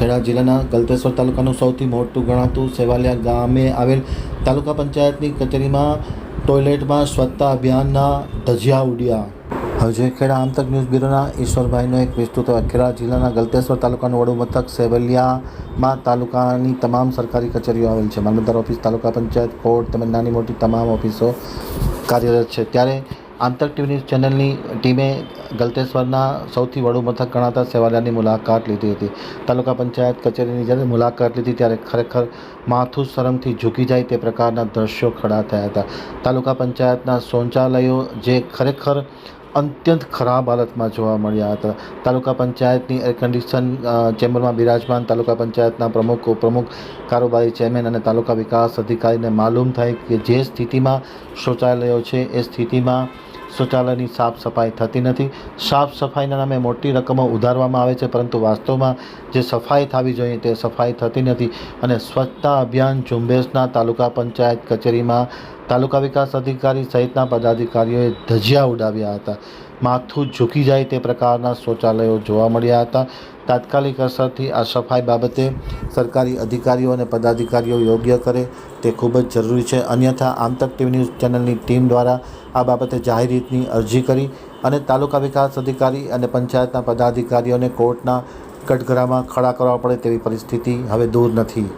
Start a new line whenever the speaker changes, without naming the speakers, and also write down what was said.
ખેડા જિલ્લાના ગલતેશ્વર તાલુકાનું સૌથી મોટું ગણાતું સેવાલિયા ગામે આવેલ તાલુકા પંચાયતની કચેરીમાં ટોયલેટમાં સ્વચ્છતા અભિયાનના ધજિયા ઉડ્યા. હજે ખેડા આમતક ન્યૂઝ બ્યુરોના ઈશ્વરભાઈનો એક વિસ્તૃત ખેડા જિલ્લાના ગલતેશ્વર તાલુકાનું વડું મથક સેવલિયામાં તાલુકાની તમામ સરકારી કચેરીઓ આવેલ છે. મામલતદાર ઓફિસ, તાલુકા પંચાયત કોર્ટ તેમજ નાની મોટી તમામ ઓફિસો કાર્યરત છે. ત્યારે આમતક ટીવી ચેનલની ટીમે ગલતેશ્વરના સૌથી વડું મથક ગણાતા સેવાલિયાની મુલાકાત લીધી હતી. તાલુકા પંચાયત કચેરીની જ્યારે મુલાકાત લીધી ત્યારે ખરેખર માથું શરમથી ઝૂકી જાય તે પ્રકારના દ્રશ્યો ખડા થયા હતા. તાલુકા પંચાયતના શૌચાલયો જે ખરેખર અત્યંત ખરાબ હાલતમાં જોવા મળ્યા હતા. તાલુકા પંચાયતની એર કન્ડિશન ચેમ્બરમાં બિરાજમાન તાલુકા પંચાયતના પ્રમુખ, ઉપપ્રમુખ, કારોબારી ચેરમેન અને તાલુકા વિકાસ અધિકારીને માલુમ થાય કે જે સ્થિતિમાં શૌચાલયો છે, એ સ્થિતિમાં શૌચાલયની સાફ સફાઈ થતી નથી. સાફ સફાઈના નામે મોટી રકમો ઉધારવામાં આવે છે, પરંતુ વાસ્તવમાં જે સફાઈ થવી જોઈએ તે સફાઈ થતી નથી અને સ્વચ્છતા અભિયાન ઝુંબેશના તાલુકા પંચાયત કચેરીમાં તાલુકા વિકાસ અધિકારી સહિતના પદાધિકારીઓએ ધજિયા ઉડાવ્યા હતા. માથું ઝૂકી જાય તે પ્રકારના શૌચાલયો જોવા મળ્યા હતા. તાત્કાલિક અસરથી આ સફાઈ બાબતે સરકારી અધિકારીઓ અને પદાધિકારીઓ યોગ્ય કરે તે ખૂબ જ જરૂરી છે. અન્યથા, આમતક ટીવી ન્યૂઝ ચેનલની ટીમ દ્વારા આ બાબતે જાહેર રીતની અરજી કરી અને તાલુકા વિકાસ અધિકારી અને પંચાયતના પદાધિકારીઓને કોર્ટના કટઘરામાં ખડા કરવા પડે તેવી પરિસ્થિતિ હવે દૂર નથી.